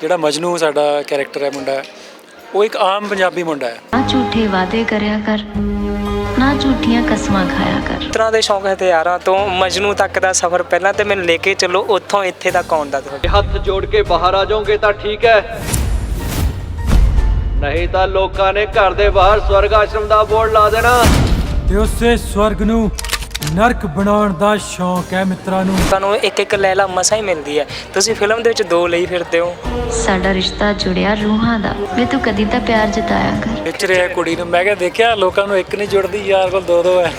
ਜਿਹੜਾ ਮਜਨੂ ਸਾਡਾ ਕੈਰੈਕਟਰ ਹੈ ਮੁੰਡਾ ਉਹ ਇੱਕ ਆਮ ਪੰਜਾਬੀ ਮੁੰਡਾ ਹੈ। ਨਾ ਝੂਠੇ ਵਾਅਦੇ ਕਰਿਆ ਕਰ ਨਾ ਝੂਠੀਆਂ ਕਸਮਾਂ ਖਾਇਆ ਕਰ। ਤਰ੍ਹਾਂ ਦੇ ਸ਼ੌਂਕ ਹਥਿਆਰਾਂ ਤੋਂ ਮਜਨੂ ਤੱਕ ਦਾ ਸਫ਼ਰ ਪਹਿਲਾਂ ਤੇ ਮੈਨੂੰ ਲੈ ਕੇ ਚੱਲੋ ਉੱਥੋਂ ਇੱਥੇ ਤੱਕ ਆਉਣ ਦਾ ਤੁਹਾਡੇ ਹੱਥ ਜੋੜ ਕੇ ਬਾਹਰ ਆ ਜਾਓਗੇ ਤਾਂ ਠੀਕ ਹੈ। ਨਹੀਂ ਤਾਂ ਲੋਕਾਂ ਨੇ ਘਰ ਦੇ ਬਾਹਰ ਸਵਰਗ ਆਸ਼ਰਮ ਦਾ ਬੋਰਡ ਲਾ ਦੇਣਾ। ਤੇ ਉਸੇ ਸਵਰਗ ਨੂੰ ਨਰਕ ਬਣਾਉਣ ਦਾ ਸ਼ੌਂਕ ਹੈ ਮਿੱਤਰਾਂ ਨੂੰ। ਤੁਹਾਨੂੰ ਇੱਕ ਇੱਕ ਲੈਲਾ ਮਸਾ ਹੀ ਮਿਲਦੀ ਹੈ। ਤੁਸੀਂ ਫਿਲਮ ਦੇ ਵਿੱਚ ਦੋ ਲਈ ਫਿਰਦੇ ਹੋ। ਸਾਡਾ ਰਿਸ਼ਤਾ ਜੁੜਿਆ ਰੂਹਾਂ ਦਾ। ਵੇ ਤੂੰ ਕਦੀ ਤਾਂ ਪਿਆਰ ਜਤਾਇਆ ਕਰ। ਖਿੱਚ ਰਿਹਾ ਕੁੜੀ ਨੂੰ। ਮੈਂ ਕਿਹਾ ਦੇਖਿਆ ਲੋਕਾਂ ਨੂੰ ਇੱਕ ਨਹੀਂ ਜੁੜਦੀ ਯਾਰ ਕੋਲ ਦੋ ਦੋ ਹੈ।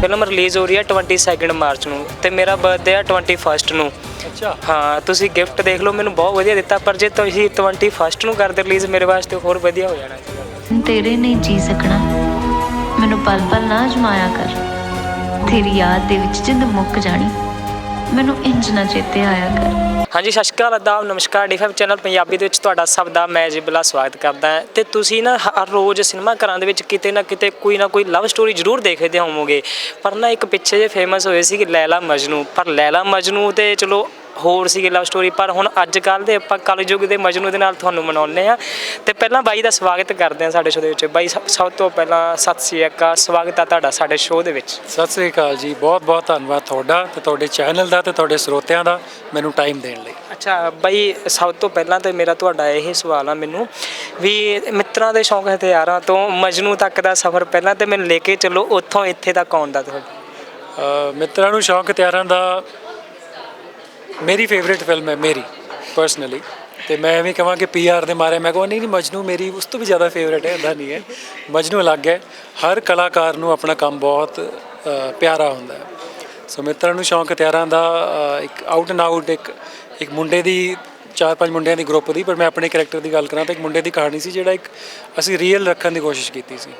ਫਿਲਮ ਰਿਲੀਜ਼ ਹੋ ਰਹੀ ਹੈ 22 ਮਾਰਚ ਨੂੰ ਤੇ ਮੇਰਾ ਬਰਥਡੇ ਹੈ 21 ਨੂੰ। ਅੱਛਾ। ਹਾਂ ਤੁਸੀਂ ਗਿਫਟ ਦੇਖ ਲਓ ਮੈਨੂੰ ਬਹੁਤ ਵਧੀਆ ਦਿੱਤਾ ਪਰ ਜੇ ਤੁਸੀਂ 21 ਨੂੰ ਕਰਦੇ ਰਿਲੀਜ਼ ਮੇਰੇ ਵਾਸਤੇ ਹੋਰ ਵਧੀਆ ਹੋ ਜਾਣਾ। ਸੀਗਾ ਤੇਰੇ ਨਹੀਂ ਜੀ ਸਕਣਾ। ਮੈਨੂੰ ਪਲ ਪਲ ਨਾ ਅਜਮਾਇਆ ਕਰ। ਤੇਰੀ ਯਾਦ ਦੇ ਵਿੱਚ ਜਿੰਦ ਮੁੱਕ ਜਾਣੀ। ਮੈਨੂੰ ਇੰਜ ਨਾ ਚੇਤੇ ਆਇਆ ਕਰ। ਹਾਂਜੀ, ਸਤਿ ਸ਼੍ਰੀ ਅਕਾਲ ਆਦਾਬ ਨਮਸਕਾਰ ਡੀਫਐਮ ਚੈਨਲ ਪੰਜਾਬੀ ਦੇ ਵਿੱਚ ਤੁਹਾਡਾ ਸਭ ਦਾ ਮੈਂ ਜਿਬਲਾ ਸਵਾਗਤ ਕਰਦਾ ਹਾਂ। ਤੇ ਤੁਸੀਂ ਨਾ ਹਰ ਰੋਜ਼ ਸਿਨੇਮਾ ਘਰਾਂ ਦੇ ਵਿੱਚ ਕਿਤੇ ਨਾ ਕਿਤੇ ਕੋਈ ਨਾ ਕੋਈ ਲਵ ਸਟੋਰੀ ਜ਼ਰੂਰ ਦੇਖਦੇ ਹੋਵੋਗੇ। ਪਰ ਨਾ ਇੱਕ ਪਿੱਛੇ ਜੇ ਫੇਮਸ ਹੋਏ ਸੀ ਕਿ ਲੈਲਾ ਮਜਨੂ। ਪਰ ਲੈਲਾ ਮਜਨੂ ਤੇ ਚਲੋ ਹੋਰ ਸੀਗੀ ਲਵ ਸਟੋਰੀ ਪਰ ਹੁਣ ਅੱਜ ਕੱਲ ਦੇ ਆਪਾਂ ਕਲਯੁੱਗ ਦੇ ਮਜਨੂ ਦੇ ਨਾਲ ਤੁਹਾਨੂੰ ਮਨਾਉਂਦੇ ਆ ਤੇ ਪਹਿਲਾਂ ਬਾਈ ਦਾ ਸਵਾਗਤ ਕਰਦੇ ਆ ਸਾਡੇ ਸ਼ੋਅ ਦੇ ਵਿੱਚ। ਬਾਈ ਸਭ ਸਭ ਤੋਂ ਪਹਿਲਾਂ ਸਤਿ ਸ਼੍ਰੀ ਅਕਾਲ। ਸਵਾਗਤ ਆ ਤੁਹਾਡਾ ਸਾਡੇ ਸ਼ੋਅ ਦੇ ਵਿੱਚ। ਸਤਿ ਸ੍ਰੀ ਅਕਾਲ ਜੀ। ਬਹੁਤ ਬਹੁਤ ਧੰਨਵਾਦ ਤੁਹਾਡਾ ਤੇ ਤੁਹਾਡੇ ਚੈਨਲ ਦਾ ਤੇ ਤੁਹਾਡੇ ਸਰੋਤਿਆਂ ਦਾ ਮੈਨੂੰ ਟਾਈਮ ਦੇਣ ਲਈ। ਅੱਛਾ ਬਾਈ ਸਭ ਤੋਂ ਪਹਿਲਾਂ ਤੇ ਮੇਰਾ ਤੁਹਾਡਾ ਇਹ ਸਵਾਲ ਆ ਮੈਨੂੰ ਵੀ ਮਿੱਤਰਾਂ ਦੇ ਸ਼ੌਂਕ ਹਥਿਆਰਾਂ ਤੋਂ ਮਜਨੂ ਤੱਕ ਦਾ ਸਫ਼ਰ ਪਹਿਲਾਂ ਤੇ ਮੈਨੂੰ ਲੈ ਕੇ ਚੱਲੋ ਉੱਥੋਂ ਇੱਥੇ ਤੱਕ ਆਉਣ ਦਾ ਤੁਹਾਡਾ। ਮਿੱਤਰਾਂ ਨੂੰ ਸ਼ੌਂਕ ਤਿਆਰਾਂ ਦਾ ਮੇਰੀ ਫੇਵਰੇਟ ਫਿਲਮ ਹੈ ਮੇਰੀ ਪਰਸਨਲੀ ਤੇ ਮੈਂ ਐਵੇਂ ਕਹਾਂ ਕਿ ਪੀਆਰ ਦੇ ਮਾਰੇ, ਮੈਂ ਕਹਾਂ, ਨਹੀਂ ਨਹੀਂ, ਮਜਨੂ ਮੇਰੀ ਉਸ ਤੋਂ ਵੀ ਜ਼ਿਆਦਾ ਫੇਵਰੇਟ ਹੈ ਇਦਾਂ ਨਹੀਂ ਹੈ। ਮਜਨੂ ਅਲੱਗ ਹੈ। ਹਰ ਕਲਾਕਾਰ ਨੂੰ ਆਪਣਾ ਕੰਮ ਬਹੁਤ ਪਿਆਰਾ ਹੁੰਦਾ ਹੈ। ਸੋ ਮਿੱਤਰਾਂ ਨੂੰ ਸ਼ੌਂਕ ਤਿਆਰਾਂ ਦਾ ਇੱਕ ਆਊਟ ਐਂਡ ਆਊਟ ਇੱਕ ਇੱਕ ਮੁੰਡੇ ਦੀ, ਚਾਰ ਪੰਜ ਮੁੰਡਿਆਂ ਦੀ ਗਰੁੱਪ ਦੀ, ਪਰ ਮੈਂ ਆਪਣੇ ਕੈਰੈਕਟਰ ਦੀ ਗੱਲ ਕਰਾਂ ਤਾਂ ਇੱਕ ਮੁੰਡੇ ਦੀ ਕਹਾਣੀ ਸੀ, ਜਿਹੜਾ ਇੱਕ ਅਸੀਂ ਰੀਅਲ ਰੱਖਣ ਦੀ ਕੋਸ਼ਿਸ਼ ਕੀਤੀ ਸੀ।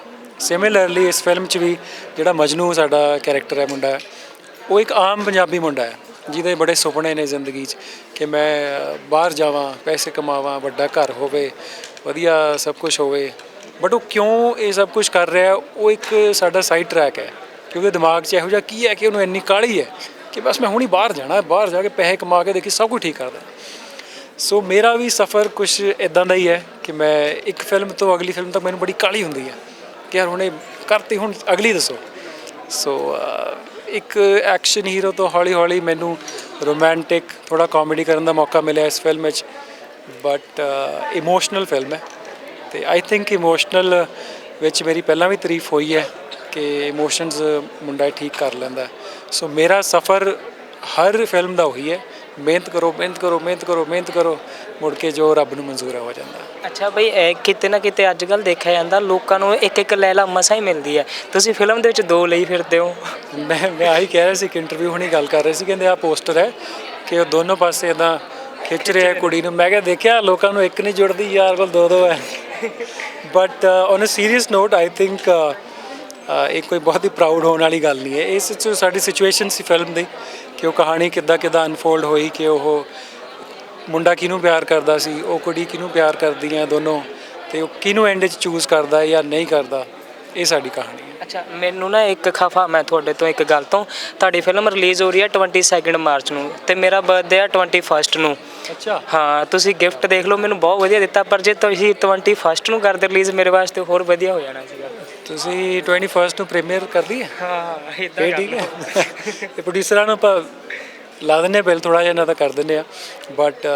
ਸਿਮਿਲਰਲੀ ਇਸ ਫਿਲਮ 'ਚ ਵੀ ਜਿਹੜਾ ਮਜਨੂ ਸਾਡਾ ਕੈਰੈਕਟਰ ਹੈ, ਮੁੰਡਾ ਉਹ ਇੱਕ ਆਮ ਪੰਜਾਬੀ ਮੁੰਡਾ ਹੈ। ਜਿਹਦੇ ਬੜੇ ਸੁਪਨੇ ਨੇ ਜ਼ਿੰਦਗੀ 'ਚ ਕਿ ਮੈਂ ਬਾਹਰ ਜਾਵਾਂ, ਪੈਸੇ ਕਮਾਵਾਂ, ਵੱਡਾ ਘਰ ਹੋਵੇ, ਵਧੀਆ ਸਭ ਕੁਝ ਹੋਵੇ। ਬਟ ਉਹ ਕਿਉਂ ਇਹ ਸਭ ਕੁਝ ਕਰ ਰਿਹਾ, ਉਹ ਇੱਕ ਸਾਡਾ ਸਾਈਡ ਟਰੈਕ ਹੈ। ਕਿ ਉਹਦੇ ਦਿਮਾਗ 'ਚ ਇਹੋ ਜਿਹਾ ਕੀ ਹੈ ਕਿ ਉਹਨੂੰ ਇੰਨੀ ਕਾਹਲੀ ਹੈ ਕਿ ਬਸ ਮੈਂ ਹੁਣੀ ਬਾਹਰ ਜਾਣਾ, ਬਾਹਰ ਜਾ ਕੇ ਪੈਸੇ ਕਮਾ ਕੇ ਦੇਖੀ ਸਭ ਕੁਝ ਠੀਕ ਕਰ ਦੇਣਾ। ਸੋ ਮੇਰਾ ਵੀ ਸਫ਼ਰ ਕੁਝ ਇਦਾਂ ਦਾ ਹੀ ਹੈ ਕਿ ਮੈਂ ਇੱਕ ਫਿਲਮ ਤੋਂ ਅਗਲੀ ਫਿਲਮ ਤੱਕ ਮੈਨੂੰ ਬੜੀ ਕਾਹਲੀ ਹੁੰਦੀ ਹੈ। ਕਿ ਯਾਰ ਹੁਣੇ ਕਰਤੀ, ਹੁਣ ਅਗਲੀ ਦੱਸੋ। ਸੋ ਇੱਕ ਐਕਸ਼ਨ ਹੀਰੋ ਤੋਂ ਹੌਲੀ ਹੌਲੀ ਮੈਨੂੰ ਰੋਮਾਂਟਿਕ ਥੋੜਾ ਕਾਮੇਡੀ ਕਰਨ ਦਾ ਮੌਕਾ ਮਿਲਿਆ ਇਸ ਫਿਲਮ ਵਿੱਚ ਬਟ ਇਮੋਸ਼ਨਲ ਫਿਲਮ ਹੈ ਤੇ ਆਈ ਥਿੰਕ ਇਮੋਸ਼ਨਲ ਵਿੱਚ ਮੇਰੀ ਪਹਿਲਾਂ ਵੀ ਤਾਰੀਫ ਹੋਈ ਹੈ ਕਿ ਇਮੋਸ਼ਨਸ ਮੁੰਡਾ ਠੀਕ ਕਰ ਲੈਂਦਾ ਸੋ ਮੇਰਾ ਸਫ਼ਰ ਹਰ ਫਿਲਮ ਦਾ ਉਹੀ ਹੈ। ਮਿਹਨਤ ਕਰੋ ਮਿਹਨਤ ਕਰੋ ਮਿਹਨਤ ਕਰੋ ਮਿਹਨਤ ਕਰੋ ਮੁੜ ਕੇ ਜੋ ਰੱਬ ਨੂੰ ਮਨਜ਼ੂਰ ਹੈ ਹੋ ਜਾਂਦਾ। ਅੱਛਾ ਬਈ ਇਹ ਕਿਤੇ ਨਾ ਕਿਤੇ ਅੱਜ ਕੱਲ ਦੇਖਿਆ ਜਾਂਦਾ ਲੋਕਾਂ ਨੂੰ ਇੱਕ ਇੱਕ ਲੈਲਾ ਮਸਾ ਹੀ ਮਿਲਦੀ ਹੈ। ਤੁਸੀਂ ਫਿਲਮ ਦੇ ਵਿੱਚ ਦੋ ਲਈ ਫਿਰਦੇ ਹੋ। ਮੈਂ ਮੈਂ ਆਹੀ ਕਹਿ ਰਿਹਾ ਸੀ ਕਿ ਇੰਟਰਵਿਊ ਹੁਣੀ ਗੱਲ ਕਰ ਰਹੇ ਸੀ ਕਹਿੰਦੇ ਆ ਪੋਸਟਰ ਹੈ ਕਿ ਉਹ ਦੋਨੋਂ ਪਾਸੇ ਇਦਾਂ ਖਿੱਚ ਰਿਹਾ ਕੁੜੀ ਨੂੰ। ਮੈਂ ਕਿਹਾ ਦੇਖਿਆ ਲੋਕਾਂ ਨੂੰ ਇੱਕ ਨਹੀਂ ਜੁੜਦੀ ਯਾਰ ਕੋਲ ਦੋ ਦੋ ਹੈ but on a serious note I think ਇਹ ਕੋਈ ਬਹੁਤ ਹੀ ਪ੍ਰਾਊਡ ਹੋਣ ਵਾਲੀ ਗੱਲ ਨਹੀਂ ਹੈ। ਇਸ ਵਿੱਚ ਸਾਡੀ ਸਿਚੁਏਸ਼ਨ ਸੀ ਫਿਲਮ ਦੀ ਕਿ ਉਹ ਕਹਾਣੀ ਕਿੱਦਾਂ ਕਿੱਦਾਂ ਅਨਫੋਲਡ ਹੋਈ ਕਿ ਉਹ ਮੁੰਡਾ ਕਿਹਨੂੰ ਪਿਆਰ ਕਰਦਾ ਸੀ ਉਹ ਕੁੜੀ ਕਿਹਨੂੰ ਪਿਆਰ ਕਰਦੀ ਹੈ ਦੋਨੋਂ ਤੇ ਉਹ ਕਿਹਨੂੰ ਐਂਡ 'ਚ ਚੂਜ਼ ਕਰਦਾ ਹੈ ਜਾਂ ਨਹੀਂ ਕਰਦਾ ਇਹ ਸਾਡੀ ਕਹਾਣੀ ਹੈ। ਅੱਛਾ ਮੈਨੂੰ ਨਾ ਇੱਕ ਖਫਾ ਮੈਂ ਤੁਹਾਡੇ ਤੋਂ ਇੱਕ ਗੱਲ ਤੋਂ ਤੁਹਾਡੀ ਫਿਲਮ ਰਿਲੀਜ਼ ਹੋ ਰਹੀ ਹੈ 22 ਮਾਰਚ ਨੂੰ ਤੇ ਮੇਰਾ ਬਰਥਡੇ ਹੈ 21 ਨੂੰ। ਅੱਛਾ। ਹਾਂ ਤੁਸੀਂ ਗਿਫਟ ਦੇਖ ਲਓ ਮੈਨੂੰ ਬਹੁਤ ਵਧੀਆ ਦਿੱਤਾ ਪਰ ਜੇ ਤੁਸੀਂ 21 ਨੂੰ ਕਰਦੇ ਰਿਲੀਜ਼ ਮੇਰੇ ਵਾਸਤੇ ਹੋਰ ਵਧੀਆ ਹੋ ਜਾਣਾ ਸੀਗਾ। ਤੁਸੀਂ 21st ਨੂੰ ਪ੍ਰੀਮੀਅਰ ਕਰ ਲਈ ਹੈ ਇਹ ਠੀਕ ਹੈ? ਤੇ ਪ੍ਰੋਡਿਊਸਰਾਂ ਨੂੰ ਆਪਾਂ ਲਾ ਦਿੰਨੇ ਬਿੱਲ ਥੋੜਾ ਜਿਹਾ ਇਹਨਾਂ ਦਾ ਕਰ ਦਿੰਨੇ ਆ ਬਟ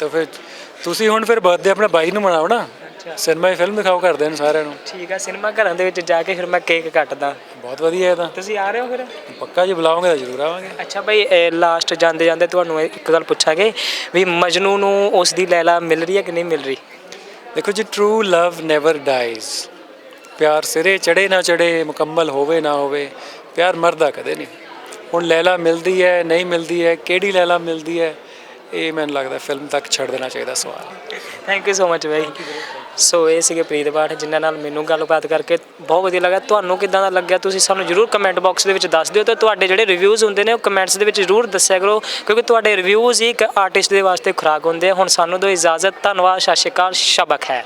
ਤਾਂ ਫਿਰ ਤੁਸੀਂ ਹੁਣ ਫਿਰ ਬਰਥਡੇ ਆਪਣਾ ਬਾਈ ਨੂੰ ਮਨਾਓ ਨਾ। ਸਿਨੇਮਾ ਫਿਲਮ ਦਿਖਾਓ ਕਰਦੇ ਨੇ ਸਾਰਿਆਂ ਨੂੰ। ਠੀਕ ਹੈ ਸਿਨੇਮਾ ਘਰਾਂ ਦੇ ਵਿੱਚ ਜਾ ਕੇ ਫਿਰ ਮੈਂ ਕੇਕ ਕੱਟਦਾ। ਬਹੁਤ ਵਧੀਆ ਇਹ ਤਾਂ। ਤੁਸੀਂ ਆ ਰਹੇ ਹੋ ਫਿਰ? ਪੱਕਾ ਜੇ ਬੁਲਾਓਗੇ ਤਾਂ ਜ਼ਰੂਰ ਆਵਾਂਗੇ। ਅੱਛਾ ਭਾਈ ਲਾਸਟ ਜਾਂਦੇ ਜਾਂਦੇ ਤੁਹਾਨੂੰ ਇੱਕ ਗੱਲ ਪੁੱਛਾਂਗੇ ਵੀ ਮਜਨੂ ਨੂੰ ਉਸ ਦੀ ਲੈਲਾ ਮਿਲ ਰਹੀ ਹੈ ਕਿ ਨਹੀਂ ਮਿਲ ਰਹੀ? ਦੇਖੋ ਜੀ ਟਰੂ ਲਵ ਨੈਵਰ ਡਾਈਜ਼ ਪਿਆਰ ਸਿਰੇ ਚੜੇ ਨਾ ਚੜੇ ਮੁਕੰਮਲ ਹੋਵੇ ਨਾ ਹੋਵੇ ਪਿਆਰ ਮਰਦਾ ਕਦੇ ਨਹੀਂ। ਹੁਣ ਲੈਲਾ ਮਿਲਦੀ ਹੈ ਨਹੀਂ ਮਿਲਦੀ ਹੈ ਕਿਹੜੀ ਲੈਲਾ ਮਿਲਦੀ ਹੈ ਇਹ ਮੈਨੂੰ ਲੱਗਦਾ ਫਿਲਮ ਤੱਕ ਛੱਡ ਦੇਣਾ ਚਾਹੀਦਾ ਸਵਾਲ ਥੈਂਕ ਯੂ ਸੋ ਮਚ ਭਾਈ ਸੋ ਇਹ ਸੀਗੇ ਪ੍ਰੀਤ ਬਾਠ ਜਿਨ੍ਹਾਂ ਨਾਲ ਮੈਨੂੰ ਗੱਲਬਾਤ ਕਰਕੇ ਬਹੁਤ ਵਧੀਆ ਲੱਗਾ। ਤੁਹਾਨੂੰ ਕਿਦਾਂ ਦਾ ਲੱਗਿਆ ਤੁਸੀਂ ਸਾਨੂੰ ਜਰੂਰ ਕਮੈਂਟ ਬਾਕਸ ਦੇ ਵਿੱਚ ਦੱਸ ਦਿਓ ਤੇ ਤੁਹਾਡੇ ਜਿਹੜੇ ਰਿਵਿਊਜ਼ ਹੁੰਦੇ ਨੇ ਉਹ ਕਮੈਂਟਸ ਦੇ ਵਿੱਚ ਜਰੂਰ ਦੱਸਿਆ ਕਰੋ ਕਿਉਂਕਿ ਤੁਹਾਡੇ ਰਿਵਿਊਜ਼ ਹੀ ਇੱਕ ਆਰਟਿਸਟ ਦੇ ਵਾਸਤੇ ਖੁਰਾਕ ਹੁੰਦੇ ਆ। ਹੁਣ ਸਾਨੂੰ ਦਿਓ ਇਜਾਜ਼ਤ ਧੰਨਵਾਦ ਸਤਿ ਸ਼੍ਰੀ ਅਕਾਲ ਸ਼ਬਕ ਹੈ।